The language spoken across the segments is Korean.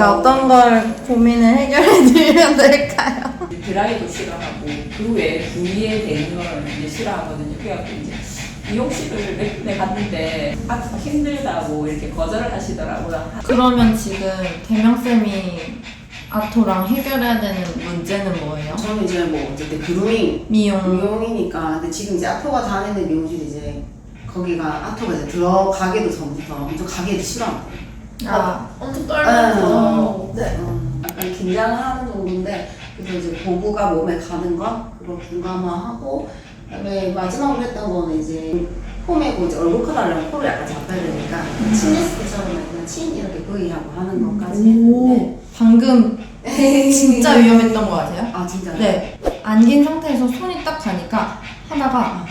제가 어떤 걸 고민을 해결해 드리면 될까요? 드라이도 싫어하고 그 외에 부위에 대는 걸 이제 싫어하거든요. 그래갖고 이제 미용실을 몇 군데 갔는데 아 힘들다고 이렇게 거절을 하시더라고요. 그러면 지금 대명쌤이 아토랑 해결해야 되는 문제는 뭐예요? 저는 이제 뭐 어쨌든 그루밍 미용. 미용이니까 근데 지금 이제 아토가 다니는 미용실 이제 거기가 아토가 이제 들어가기도 전부터 엄청 가기도 싫어하거든요. 아, 엄청 네. 떨면서 네. 음, 약간 긴장하는 정도인데 그래서 이제 보부가 몸에 가는 거 그거 불가마하고 그다음에 마지막으로 했던 거는 이제 폼이고 이제 얼굴 커달라면 코를 약간 잡아야 되니까 친레스트처럼 그냥 친 이렇게 V하고 하는 것까지 했는데 방금 진짜 위험했던 거 같아요. 아 진짜요? 네. 안긴 상태에서 손이 딱 가니까 하다가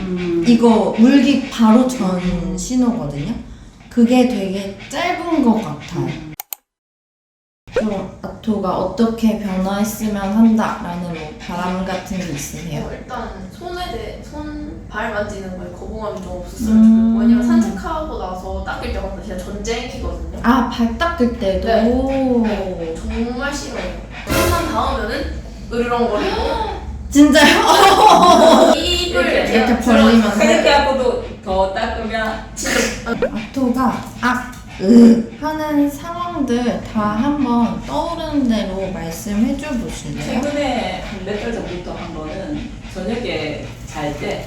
음, 이거 물기 바로 전 신호거든요. 그게 되게 짧은 것 같아요. 그럼 아토가 어떻게 변화했으면 한다라는 뭐 바람 같은 게 있으세요? 어, 일단 손에 대해 손 발 만지는 거에 거부감이 좀 없었어요. 음. 왜냐면 산책하고 나서 닦을 때마다 진짜 전쟁이거든요. 아, 발 닦을 때도? 네. 정말 싫어요. 손만 닿으면은 으르렁거리고 진짜요? 입을 이렇게 벌리면서? 그렇게 하고도 더 닦으면 아토가 악, 으 하는 상황들 다 한번 떠오르는 대로 말씀해 줘 보실래요? 최근에 몇 달 전부터 한 거는 저녁에 잘 때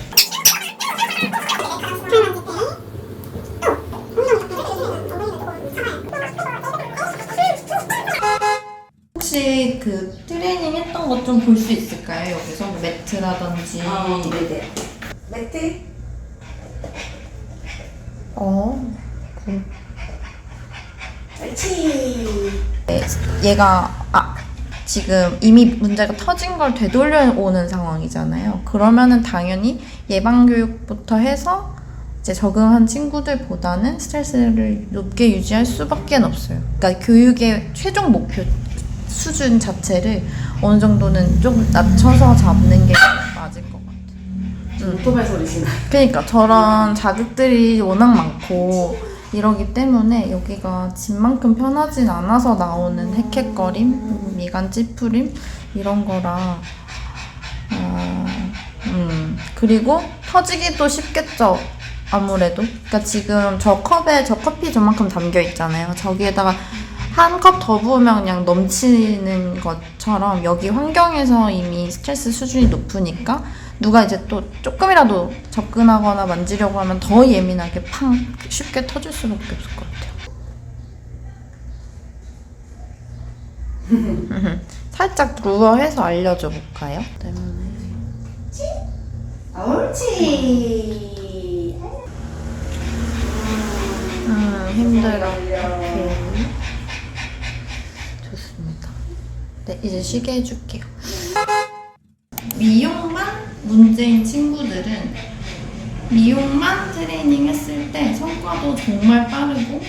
혹시 그 트레이닝 했던 것 좀 볼 수 있을까요? 여기서 뭐 매트라든지 아, 네네. 매트? 어, 옳지. 얘가 아 지금 이미 문제가 터진 걸 되돌려오는 상황이잖아요. 그러면은 당연히 예방 교육부터 해서 이제 적응한 친구들보다는 스트레스를 높게 유지할 수밖에 없어요. 그러니까 교육의 최종 목표 수준 자체를 어느 정도는 좀 낮춰서 잡는 게 맞을 것 같아요. 오토바이 소리 지나. 그러니까 저런 자극들이 워낙 많고 이러기 때문에 여기가 집만큼 편하진 않아서 나오는 헥헥거림, 미간 찌푸림 이런 거라 어, 음. 그리고 터지기도 쉽겠죠 아무래도. 그러니까 지금 저 컵에 저 커피 저만큼 담겨 있잖아요. 저기에다가 한 컵 더 부으면 그냥 넘치는 것처럼 여기 환경에서 이미 스트레스 수준이 높으니까 누가 이제 또 조금이라도 접근하거나 만지려고 하면 더 예민하게 팡 쉽게 터질 수밖에 없을 것 같아요. 살짝 루어해서 알려줘 볼까요? 때문에. 아, 옳지. 음 힘들어. 오케이. 좋습니다. 네 이제 쉬게 해줄게요. 미용만 문제인 친구들은 미용만 트레이닝 했을 때 성과도 정말 빠르고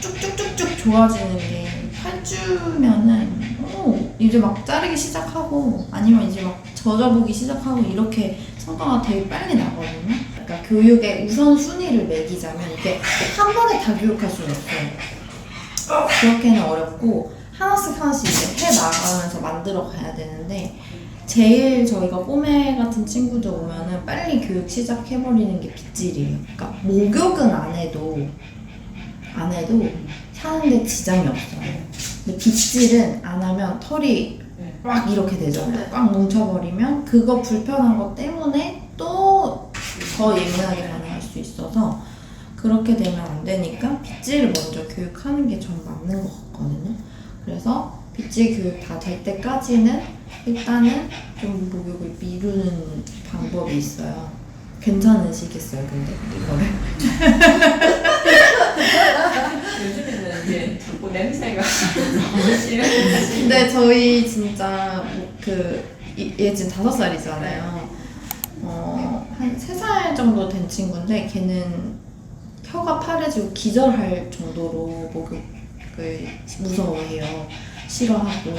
쭉쭉쭉쭉 좋아지는 게 8주면은 오 이제 막 자르기 시작하고 아니면 이제 막 젖어보기 시작하고 이렇게 성과가 되게 빨리 나거든요. 그러니까 교육의 우선순위를 매기자면 이게 한 번에 다 교육할 수는 없어요. 그렇게는 어렵고 하나씩 하나씩 이제 해 나가면서 만들어 가야 되는데 제일 저희가 뽀메 같은 친구들 오면은 빨리 교육 시작해버리는 게 빗질이에요. 그러니까 목욕은 안 해도 안 해도 사는데 지장이 없어요. 근데 빗질은 안 하면 털이 네. 막 이렇게 되잖아요. 꽉 뭉쳐버리면 그거 불편한 것 때문에 또 더 예민하게 반응할 수 있어서 그렇게 되면 안 되니까 빗질을 먼저 교육하는 게 전 맞는 것 같거든요. 그래서 빗질 교육 다 될 때까지는 일단은 좀 목욕을 미루는 방법이 있어요. 괜찮으시겠어요, 근데 이거를? 요즘에는 이제 자꾸 냄새가 너무 싫어. 근데 저희 진짜 뭐그얘 지금 다섯 살이잖아요. 어한 세 살 정도 된 친구인데 걔는 혀가 파래지고 기절할 정도로 목욕을 무서워해요. 싫어하고.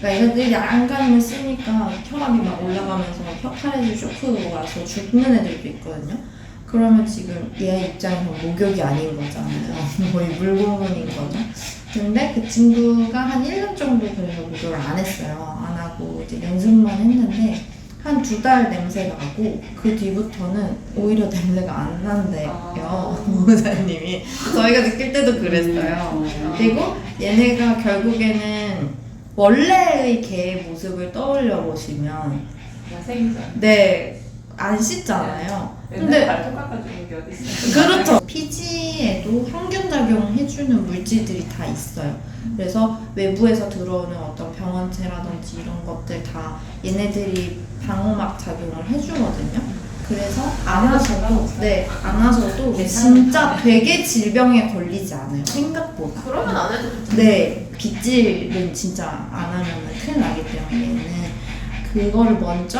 그러니까 애들이 안간힘을 쓰니까 혈압이 막 올라가면서 혀 파래지고 쇼크가 와서 죽는 애들도 있거든요. 그러면 지금 얘 입장에서 목욕이 아닌 거잖아요. 거의 물고문인 거죠. 근데 그 친구가 한 1년 정도 그래서 목욕을 안 했어요. 안 하고 이제 연습만 했는데 한 두 달 냄새 나고 그 뒤부터는 오히려 냄새가 안 난대요. 아. 보호자님이. 저희가 느낄 때도 그랬어요. 그리고 얘네가 결국에는 원래의 개의 모습을 떠올려 보시면. 네, 안 씻잖아요. 근데 근데? 그렇죠. 피지에도 항균 작용 해주는 물질들이 다 있어요. 그래서 외부에서 들어오는 어떤 병원체라든지 이런 것들 다 얘네들이 방어막 작용을 해주거든요. 그래서 안 하셔도 네, 안 하셔도 진짜 되게 질병에 걸리지 않아요. 생각보다. 그러면 안 해도 좋죠. 네, 빗질은 진짜 안 하면 큰일 나기 때문에 얘는 그거를 먼저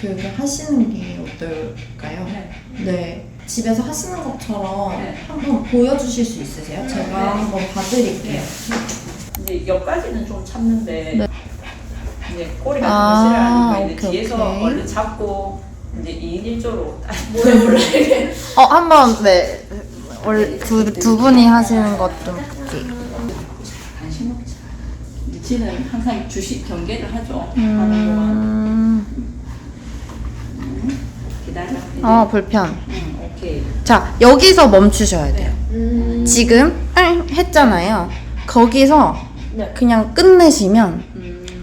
교육을 하시는 게 어떨까요? 네. 네. 집에서 하시는 것처럼 네. 한번 보여주실 수 있으세요? 제가 네. 한번 봐드릴게요. 이제 옆까지는 좀 참는데 네. 이제 꼬리가 아, 좀 싫어하니까 이제 오케이, 뒤에서 오케이. 얼른 잡고 이제 2인 1조로 몰래 몰래 이렇게. 어, 한번 네. 원래 두, 두 분이 하시는 것 좀 볼게요. 관심 먹자. 지는 항상 주식 경계를 하죠. 음. 하는 동안 기다려. 이제. 어, 불편. 응, 오케이. 자, 여기서 멈추셔야 돼요. 음. 지금 응 했잖아요. 거기서 네. 그냥 끝내시면 음.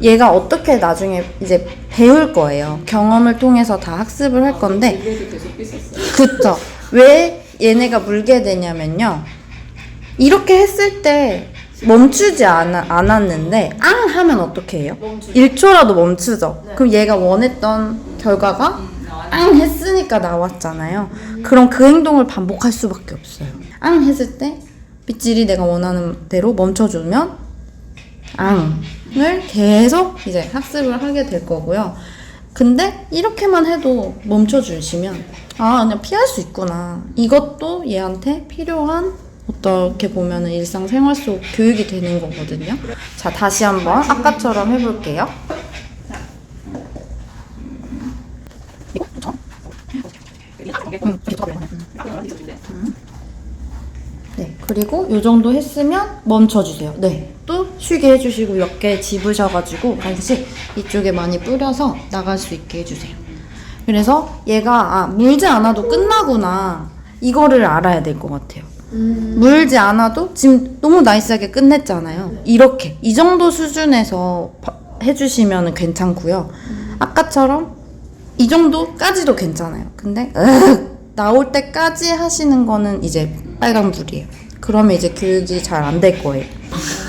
얘가 어떻게 나중에 이제 배울 거예요. 경험을 통해서 다 학습을 할 건데 있었어요. 그쵸. 왜 얘네가 물게 되냐면요. 이렇게 했을 때 멈추지 않, 않았는데, 앙! 하면 어떻게 해요? 멈추. 1초라도 멈추죠. 네. 그럼 얘가 원했던 결과가 음. 앙! 했으니까 나왔잖아요. 그럼 그 행동을 반복할 수밖에 없어요. 앙! 했을 때, 빗질이 내가 원하는 대로 멈춰주면, 앙 을 계속 이제 학습을 하게 될 거고요. 근데 이렇게만 해도 멈춰주시면 아 그냥 피할 수 있구나. 이것도 얘한테 필요한 어떻게 보면은 일상생활 속 교육이 되는 거거든요. 자 다시 한번 아까처럼 해볼게요. 네 그리고 요 정도 했으면 멈춰주세요. 네 또 쉬게 해주시고 몇 개 집으셔가지고 간식 이쪽에 많이 뿌려서 나갈 수 있게 해주세요 그래서 얘가 아 물지 않아도 끝나구나 이거를 알아야 될 것 같아요 음. 물지 않아도 지금 너무 나이스하게 끝냈잖아요. 이렇게 이 정도 수준에서 바- 해주시면 괜찮고요. 아까처럼 이 정도까지도 괜찮아요. 근데 으흑 나올 때까지 하시는 거는 이제 빨간불이에요. 그러면 이제 교육이 잘 안 될 거예요.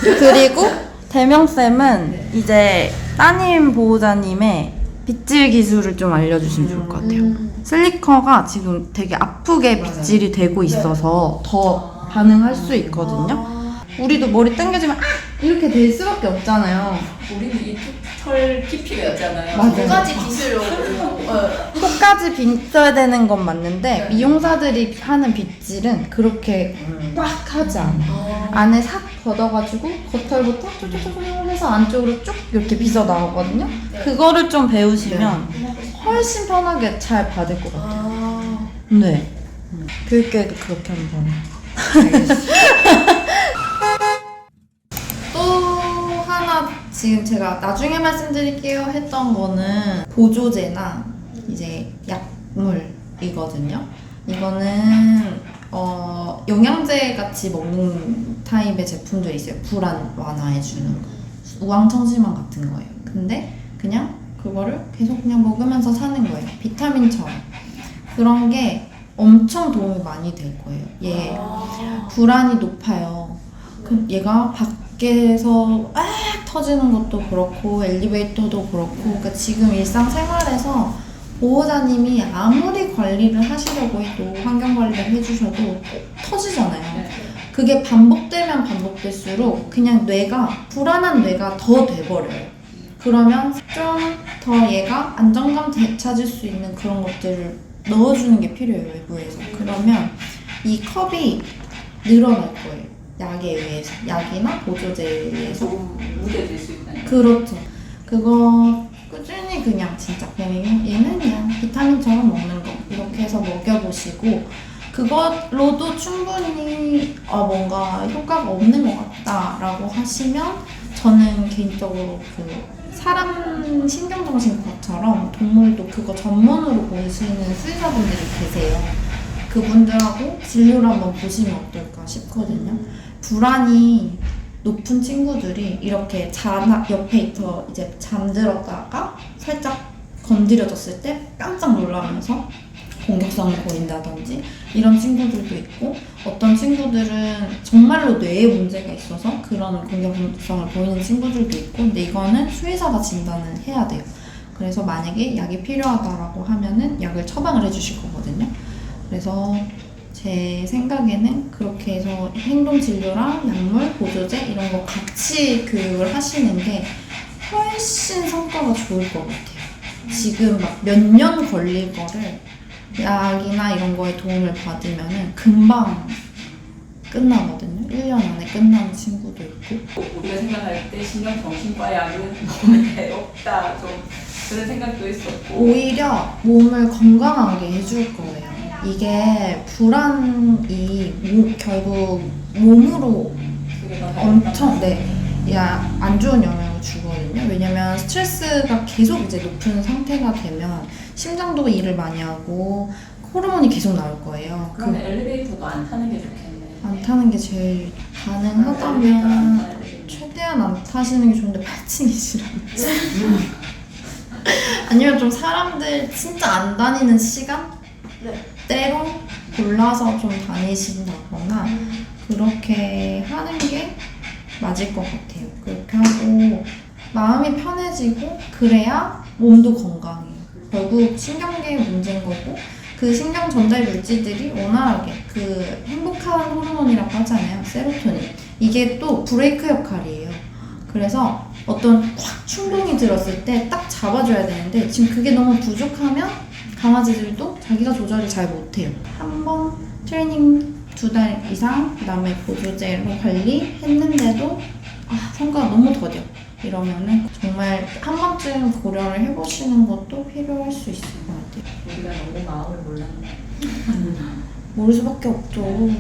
그리고 대명쌤은 이제 따님 보호자님의 빗질 기술을 좀 알려주시면 좋을 것 같아요. 음. 슬리커가 지금 되게 아프게 빗질이 되고 있어서 더 반응할 수 있거든요. 우리도 머리 당겨지면 아! 이렇게 될 수밖에 없잖아요. 우리는 이털 깊이가 있잖아요. 맞아요. 두 가지 빗으려고. 어. 코까지 빗어야 되는 건 맞는데 미용사들이 하는 빗질은 그렇게 꽉 하지 않아요. 안에 싹 걷어가지고 겉털부터 쭉쭉쭉 해서 안쪽으로 쭉 이렇게 빗어 나오거든요. 그거를 좀 배우시면 훨씬 편하게 잘 받을 것 같아요. 아. 네. 교육계획도 그렇게 한번. 또 하나 지금 제가 나중에 말씀드릴게요 했던 거는 보조제나 이제 약물이거든요. 이거는 어, 영양제 같이 먹는 타입의 제품들이 있어요. 불안 완화해 주는 거. 우황청심환 같은 거예요. 근데 그냥 그거를 계속 그냥 먹으면서 사는 거예요. 비타민처럼. 그런 게 엄청 도움이 많이 될 거예요. 얘 아. 불안이 높아요. 그 얘가 밖에서 악 터지는 것도 그렇고 엘리베이터도 그렇고 그러니까 지금 일상생활에서 보호자님이 아무리 관리를 하시려고 해도 환경 관리를 해주셔도 터지잖아요. 네. 그게 반복되면 반복될수록 그냥 뇌가 불안한 뇌가 더 돼버려요. 그러면 좀 더 얘가 안정감 되찾을 수 있는 그런 것들을 넣어주는 게 필요해요 외부에서. 그러면 이 컵이 늘어날 거예요. 약에 의해서 약이나 보조제에 의해서. 조금 무뎌질 수 있다는. 그렇죠. 그거 그냥 진짜 그냥 얘는 그냥 비타민처럼 먹는 거 이렇게 해서 먹여보시고 그걸로도 충분히 어, 뭔가 효과가 없는 것 같다라고 하시면 저는 개인적으로 그 사람 신경정신과처럼 동물도 그거 전문으로 보시는 수의사분들이 계세요. 그분들하고 진료를 한번 보시면 어떨까 싶거든요. 불안이 높은 친구들이 이렇게 잠 옆에 있어 이제 잠들었다가 살짝 건드려졌을 때 깜짝 놀라면서 공격성을 보인다든지 이런 친구들도 있고 어떤 친구들은 정말로 뇌에 문제가 있어서 그런 공격성을 보이는 친구들도 있고 근데 이거는 수의사가 진단을 해야 돼요. 그래서 만약에 약이 필요하다라고 하면은 약을 처방을 해주실 거거든요. 그래서 제 생각에는 그렇게 해서 행동 진료랑 약물, 보조제 이런 거 같이 교육을 하시는 게 훨씬 성 좋을 것 같아요. 지금 막 몇 년 걸릴 거를 약이나 이런 거에 도움을 받으면은 금방 끝나거든요. 1년 안에 끝나는 친구도 있고. 우리가 생각할 때 신경정신과 약은 너무 해롭다 좀 그런 생각도 있었고 오히려 몸을 건강하게 해줄 거예요. 이게 불안이 몸- 결국 몸으로 그게 더 엄청 네, 야, 안 좋은 영향을 주거든요. 왜냐면 스트레스가 계속 이제 높은 상태가 되면 심장도 일을 많이 하고 호르몬이 계속 나올 거예요. 그럼 그, 엘리베이터도 안 타는 게 좋겠네 안 타는 게 제일 가능하다면 되겠네. 최대한 안 타시는 게 좋은데 8층이시라면 아니면 좀 사람들 진짜 안 다니는 시간 네. 때로 골라서 좀 다니신다거나 그렇게 하는 게 맞을 것 같아요. 그렇게 하고 마음이 편해지고 그래야 몸도 건강해요. 결국 신경계의 문제인 거고 그 신경 전달 물질들이 원활하게 그 행복한 호르몬이라고 하잖아요. 세로토닌. 이게 또 브레이크 역할이에요. 그래서 어떤 확 충동이 들었을 때 딱 잡아줘야 되는데 지금 그게 너무 부족하면 강아지들도 자기가 조절을 잘 못해요. 한 번 트레이닝 두 달 이상 그다음에 보조제로 관리했는데도 아 성과가 너무 더뎌 이러면은 정말 한 번쯤 고려를 해보시는 것도 필요할 수 있을 것 같아요. 우리가 너무 마음을 몰랐네 모를 수밖에 없죠.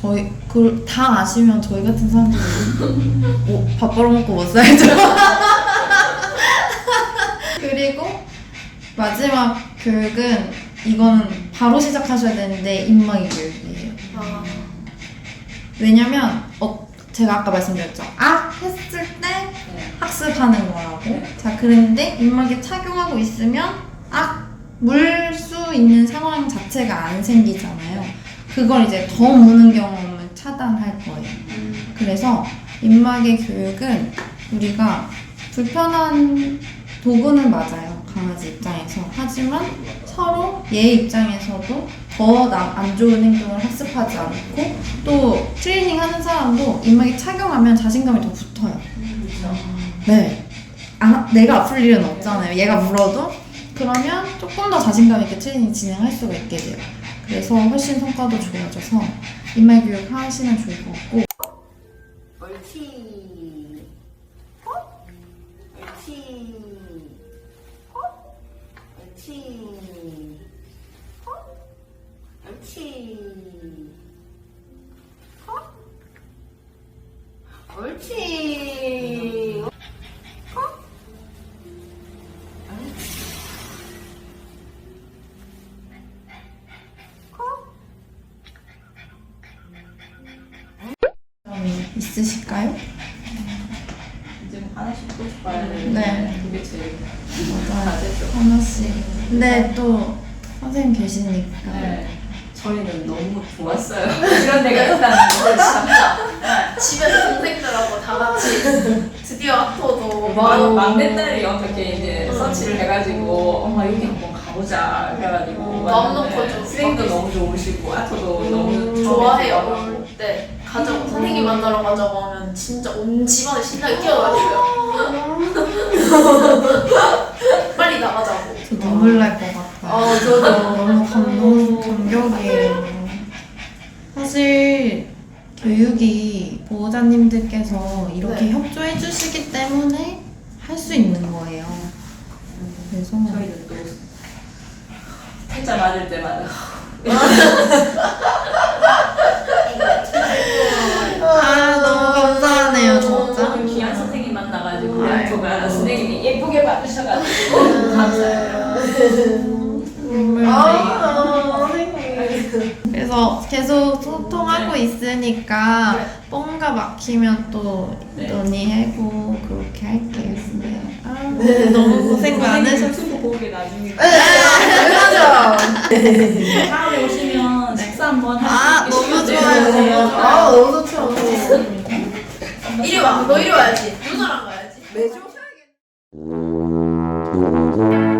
저희 그 다 아시면 저희 같은 사람들이 뭐 밥 벌어먹고 못 살죠. 그리고 마지막 교육은 이거는 바로 시작하셔야 되는데 입마개 교육이에요. 아, 왜냐면 어, 제가 아까 말씀드렸죠. 아. 학습하는 거라고. 네. 자 그런데 입마개 착용하고 있으면 아물수 있는 상황 자체가 안 생기잖아요. 그걸 이제 더 무는 경험을 차단할 거예요. 그래서 입마개 교육은 우리가 불편한 도구는 맞아요. 강아지 입장에서. 하지만 서로 얘 입장에서도 더 안 좋은 행동을 학습하지 않고 또 트레이닝 하는 사람도 입마개 착용하면 자신감이 더 붙어요. 네. 안, 내가 아플 일은 없잖아요. 얘가 물어도. 그러면 조금 더 자신감 있게 트레이닝 진행할 수가 있게 돼요. 그래서 훨씬 성과도 좋아져서 입말 교육 하시면 좋을 것 같고 옳지. 어? 옳지. 어? 옳지. 어? 옳지. 어? 옳지. 근데 또 선생님 계시니까. 네. 저희는 너무 좋았어요 이런 데가 있다는 걸 진짜 집에서 동생들하고 다 같이 드디어 학토도 막, 막내딸이 어떻게 이제 응. 서치를 해가지고 엄마 여기 한번 가보자 그래가지고 마음 왔는데 놓고 좀 선생님도 막 너무 좋으시고 아토도 너무 좋아해요. 때 가자고 선생님 만나러 가자고 하면 진짜 온 집안에 신나게 뛰어다니고요. 빨리 나가자고. 저 눈물 날 것 같아요. 어, 저도. 너무 감동, 감격이에요. 사실 교육이 보호자님들께서 이렇게 네. 협조해 주시기 때문에 할 수 있는 거예요. 그래서 저희는 또 퇴짜 맞을 때마다 감사해요. 눈물 아, 선생님. 그래서 계속 소통하고 있으니까 뭔가 막히면 또 네. 논의하고 그렇게 할게요. 네. 아, 너무 고생 많으셨어요. 유튜브 보게 나중에 맞아. 다음에 오시면 식사 한번 아, 할수 있게 너무 좋아요. 너무 좋아요. 아, 너무 좋죠. 이리 와. 너 이리 와야지. 누나랑 가야지. 매주 오셔야겠